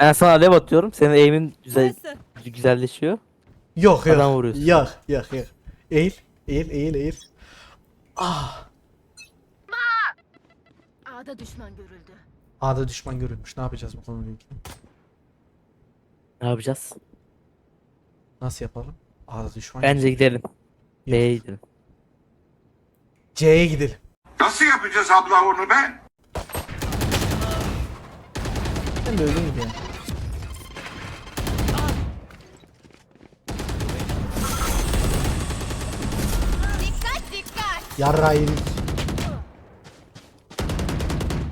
Ben sana alev atıyorum. Senin aim'in güzel, Burası. güzelleşiyor. Yok yok. Adam vuruyorsun. Yok yok yok. Eğil. Eğil eğil eğil. Ah. A'da düşman görüldü. A'da düşman görülmüş. Ne yapacağız bu konuyla ilgili? Ne yapacağız? Nasıl yapalım? A'da düşman. Bence gidelim. B'ye gidelim. C'ye gidelim. Nasıl yapacağız abla onu be? Ben de öyle gibi ya. Yarra yedik.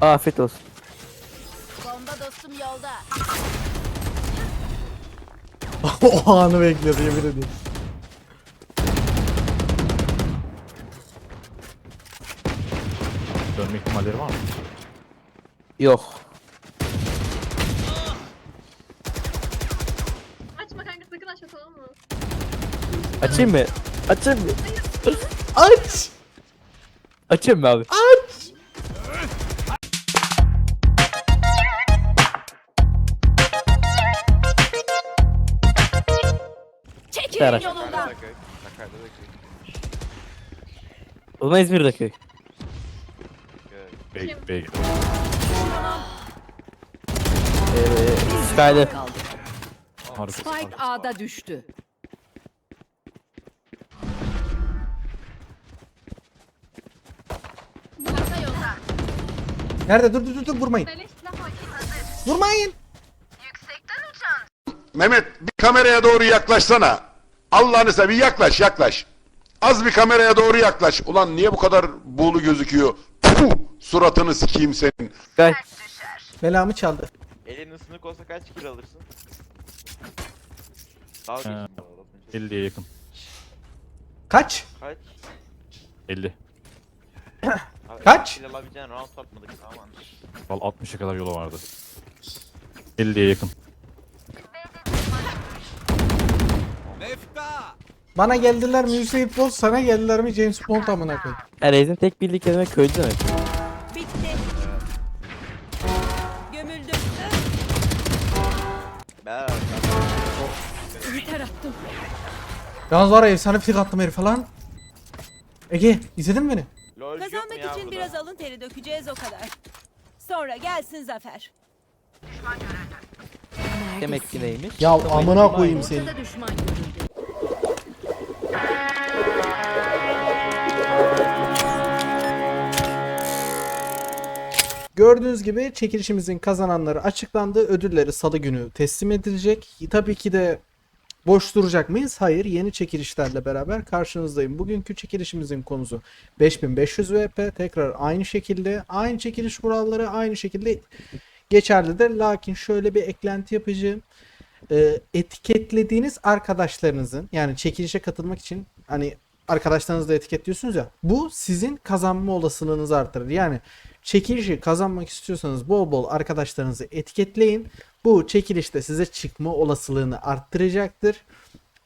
Afiyet olsun. Bomba dostum yolda. o anı bekliyordu yemin ediyorum. Dönme ihtimalleri var mı? Yok. Açma kanka sakın açma tamam mı? Açayım mı? Açayım mı? Aç! Açayım mı abi? Aç! Çekilin Serhat. yolundan. O zaman İzmir'de köy. Bey, bey. Ee. Harika. Spike A'da düştü. Nerede? Dur dur dur, dur vurmayın. Beleş silah var. Vurmayın. Mehmet bir kameraya doğru yaklaşsana. Allah'ını seveyim yaklaş yaklaş. Az bir kameraya doğru yaklaş. Ulan niye bu kadar buğulu gözüküyor? Puh, suratını sikeyim senin. Sky. Belamı çaldı. Elin ısınık olsa kaç kilo alırsın? Daha Ee, geçsin. 50'ye yakın. Kaç? Kaç? 50. Kaç? Kilo alabileceğin round satmadık tamam. Val 60'a kadar yolu vardı. 50'ye yakın. Bana geldiler mi Hüseyin Bolt, sana geldiler mi James Bond amına koyayım. Erez'in tek bildiği kelime köylü demek. Bitti. Gömüldüm. Ben Yeter attım. Yalnız var ya efsane flik attım herif falan. Ege izledin mi beni? LOL yok mu Kazanmak ya için burada? biraz alın teri dökeceğiz o kadar. Sonra gelsin zafer. Demek ki neymiş? Ya amına koyayım seni. Ortada düşman görüldü. Gördüğünüz gibi çekilişimizin kazananları açıklandı. Ödülleri salı günü teslim edilecek. Tabii ki de boş duracak mıyız? Hayır. Yeni çekilişlerle beraber karşınızdayım. Bugünkü çekilişimizin konusu 5500 VP. Tekrar aynı şekilde aynı çekiliş kuralları aynı şekilde geçerlidir. Lakin şöyle bir eklenti yapacağım. Ee, etiketlediğiniz arkadaşlarınızın yani çekilişe katılmak için hani arkadaşlarınızı da etiketliyorsunuz ya bu sizin kazanma olasılığınızı artırır. Yani çekilişi kazanmak istiyorsanız bol bol arkadaşlarınızı etiketleyin. Bu çekilişte size çıkma olasılığını arttıracaktır.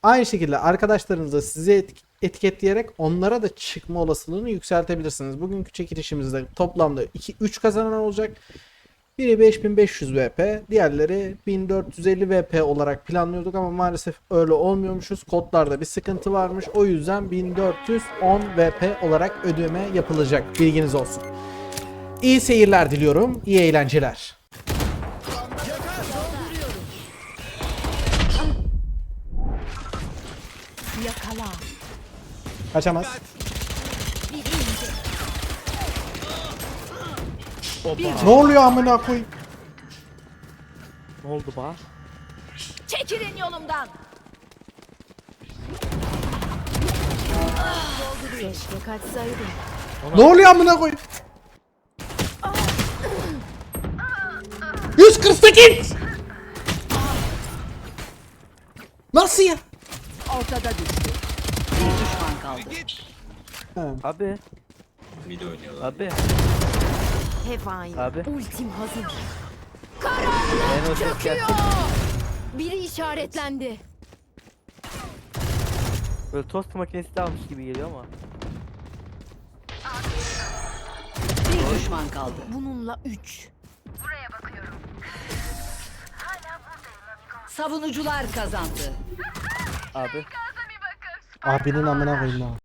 Aynı şekilde arkadaşlarınız da sizi etik- etiketleyerek onlara da çıkma olasılığını yükseltebilirsiniz. Bugünkü çekilişimizde toplamda 2-3 kazanan olacak. Biri 5500 VP, diğerleri 1450 VP olarak planlıyorduk ama maalesef öyle olmuyormuşuz. Kodlarda bir sıkıntı varmış. O yüzden 1410 VP olarak ödeme yapılacak. Bilginiz olsun. İyi seyirler diliyorum. İyi eğlenceler. Yakala. Kaçamaz. Ne oluyor amına koyayım? Ne oldu bana? Çekilin yolumdan. Keşke kaçsaydım. Ne oluyor amına koyayım? 148. Nasıl ya? Ortada düştü. Bir düşman kaldı. Abi. Abi. Hep aynı. Abi. Ultim hazır. Ben o ses gelsin. Biri işaretlendi. Böyle tost makinesi de almış gibi geliyor ama. Bir düşman kaldı. Bununla Buraya bakıyorum. Hala buradayım amigo. Savunucular kazandı. Abi. Abinin amına koyayım.